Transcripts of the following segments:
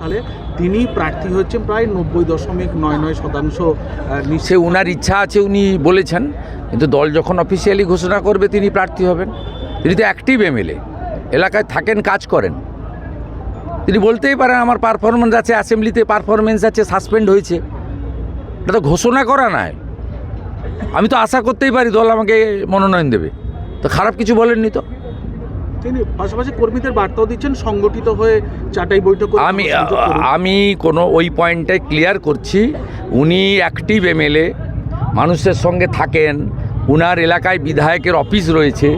সালে তিনি প্রার্থী হচ্ছেন প্রায় নব্বই দশমিক নয় নয় শতাংশ সে উনার ইচ্ছা আছে উনি বলেছেন, কিন্তু দল যখন অফিসিয়ালি ঘোষণা করবে তিনি প্রার্থী হবেন। তিনি তো অ্যাক্টিভ এমএলএ এলাকায় থাকেন, কাজ করেন। তিনি বলতেই পারেন আমার পারফরমেন্স আছে অ্যাসেম্বলিতে পারফরমেন্স আছে সাসপেন্ড হয়েছে। এটা তো ঘোষণা করা নয় আমি তো আশা করতেই পারি দল আমাকে মনোনয়ন দেবে। তো খারাপ কিছু বলেননি তো? তিনি পাশাপাশি কর্মীদের বার্তাও দিচ্ছেন সংগঠিত হয়ে চাটাই বৈঠক আমি আমি কোনো ওই পয়েন্টে ক্লিয়ার করছি উনি অ্যাক্টিভ এমএলএ মানুষের সঙ্গে থাকেন উনার এলাকায় বিধায়কের অফিস রয়েছে।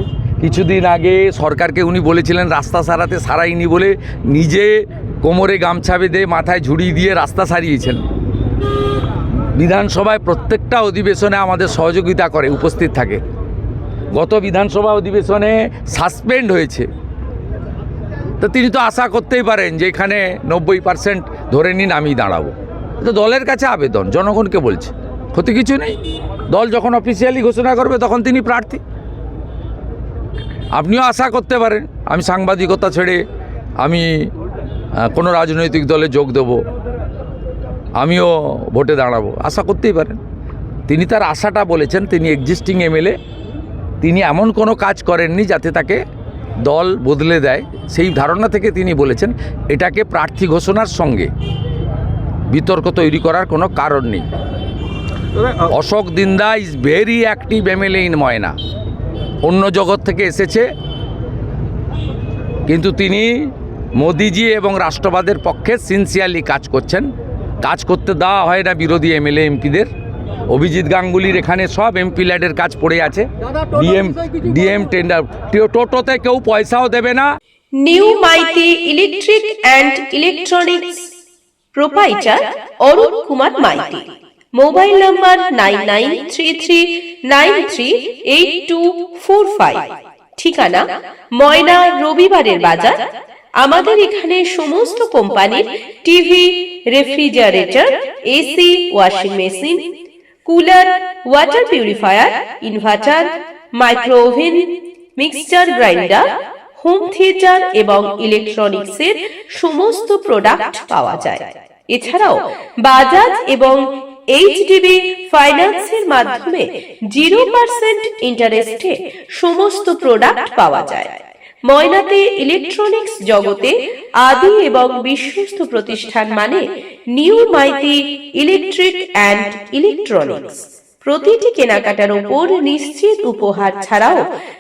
কিছুদিন আগে সরকারকে উনি বলেছিলেন রাস্তা সারাতে সারাইনি বলে নিজে কোমরে গামছা বেঁধে মাথায় ঝুড়ি দিয়ে রাস্তা সারিয়েছেন। বিধানসভায় প্রত্যেকটা অধিবেশনে আমাদের সহযোগিতা করে উপস্থিত থাকে। গত বিধানসভা অধিবেশনে সাসপেন্ড হয়েছে। তো তিনি তো আশা করতেই পারেন যে এখানে নব্বই পার্সেন্ট ধরে নিন আমি দাঁড়াবো। তো দলের কাছে আবেদন, জনগণকে বলছে। ক্ষতি কিছু নেই। দল যখন অফিসিয়ালি ঘোষণা করবে তখন তিনি প্রার্থী। আপনিও আশা করতে পারেন। আমি সাংবাদিকতা ছেড়ে আমি কোনো রাজনৈতিক দলে যোগ দেব। আমিও ভোটে দাঁড়াবো। আশা করতেই পারেন। তিনি তার আশাটা বলেছেন, তিনি এক্সিস্টিং এমএলএ। তিনি এমন কোনো কাজ করেননি যাতে তাকে দল বদলে দেয়। সেই ধারণা থেকে তিনি বলেছেন, এটাকে প্রার্থী ঘোষণার সঙ্গে বিতর্ক তৈরি করার কোনো কারণ নেই। Ashok Dinda is very active MLA in Moyna অন্য জগৎ থেকে এসেছে। কিন্তু তিনি মোদিজি এবং রাষ্ট্রবাদের পক্ষে সিনসিয়ারলি কাজ করছেন। কাজ করতে দেওয়া হয় না বিরোধী এমএলএ এমপিদের। অভিজিৎ গাঙ্গুলির এখানে সব এমপি ল্যাডের কাজ পড়ে আছে। ডিএম ডিএম টেন্ডার টোটোতে কেউ পয়সাও দেবে না। New Maity electric and electronics proprietor Arun Kumar Maity mobile number nine nine three three nine three eight two four five ঠিকানা ময়না রবিবারের বাজার। আমাদের এখানে সমস্ত কোম্পানির TV refrigerator AC washing machine cooler water purifier inverter micro oven mixture grinder home theatre এবং ইলেকট্রনিক্সের সমস্ত প্রোডাক্ট পাওয়া যায়। এছাড়াও বাজাজ এবং এইচডিবি ফাইন্যান্সের মাধ্যমে জিরো পার্সেন্ট ইন্টারেস্টে সমস্ত প্রোডাক্ট পাওয়া যায়। ময়নাতে ইলেকট্রনিক্স জগতে আদি এবং বিশ্বস্ত প্রতিষ্ঠান মানে new Maity electric and electronics প্রতিটি কেনাকাটার উপর নিশ্চিত উপহার ছাড়াও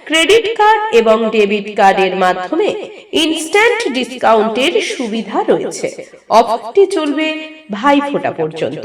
ক্রেডিট কার্ড এবং ডেবিট কার্ডের মাধ্যমে ইনস্ট্যান্ট ডিসকাউন্টের সুবিধা রয়েছে। অফারটি চলবে ভাইফোঁটা পর্যন্ত।